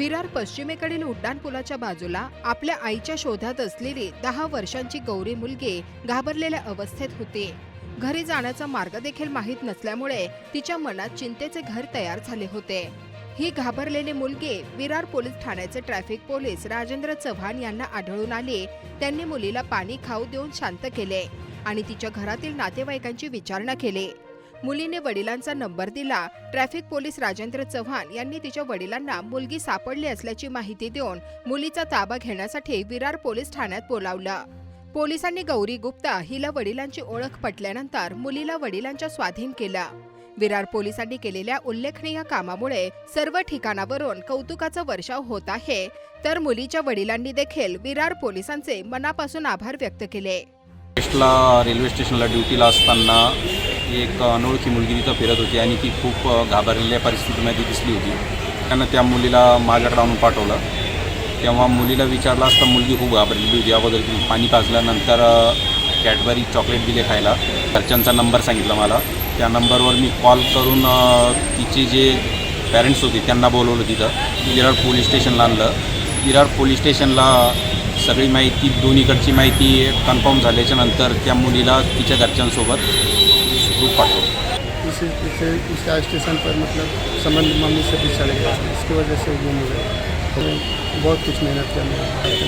विरार पश्चिमेकडील उड्डाणपुलाच्या बाजूला आपल्या आईच्या शोधात असलेली दहा वर्षांची गौरी मुलगी घाबरलेल्या अवस्थेत होती. घरी जाण्याचा मार्ग देखील माहीत नसल्यामुळे तिच्या मनात चिंतेचे घर तयार झाले होते. ही घाबरलेली मुलगी विरार पोलीस ठाण्याचे ट्रॅफिक पोलीस राजेंद्र चव्हाण यांना आढळून आले. त्यांनी मुलीला पाणी खाऊ देऊन शांत केले आणि तिच्या घरातील नातेवाईकांची विचारणा केली. मुलीने वडिलांचा नंबर दिला. ट्रॅफिक पोलीस राजेंद्र चव्हाण यांनी तिच्या वडिलांना मुलगी सापडली असल्याची माहिती देऊन मुलीचा ताबा घेण्यासाठी विरार पोलीस ठाण्यात बोलावलं. पोलिसांनी गौरी गुप्ता हिला वडिलांची ओळख पटल्यानंतर मुलीला वडिलांच्या स्वाधीन केलं. विरार पोलिसांनी केलेल्या उल्लेखनीय कामामुळे सर्व ठिकाणावरून कौतुकाचा वर्षाव होत आहे. तर मुलीच्या वडिलांनी देखील विरार पोलिसांचे मनापासून आभार व्यक्त केले. रेल्वे स्टेशनला ड्युटीला असताना एक अनोळखी मुलगी तिथं फिरत होती आणि ती खूप घाबरलेल्या परिस्थितीमध्ये दिसली होती. त्यानं त्या मुलीला माझ्याकडे आणून पाठवलं. तेव्हा मुलीला विचारलं असता मुलगी खूप घाबरलेली होती. अगोदर ती पाणी पाजल्यानंतर कॅडबरी चॉकलेट दिले खायला. घरच्यांचा नंबर सांगितला मला. त्या नंबरवर मी कॉल करून तिचे जे पॅरेंट्स होते त्यांना बोलवलं तिथं. विरार पोलीस स्टेशनला आणलं. विरार पोलीस स्टेशनला सगळी माहिती दोन्हीकडची माहिती कन्फर्म झाल्याच्यानंतर त्या मुलीला तिच्या घरच्यांसोबत ग्रुप पाठवलं इसे इसे इस स्टेशन पर मतलब संबंध मम्मी से भी चले गए इसकी वजह से गुम हो गए तो बहुत कुछ मेहनत करनी है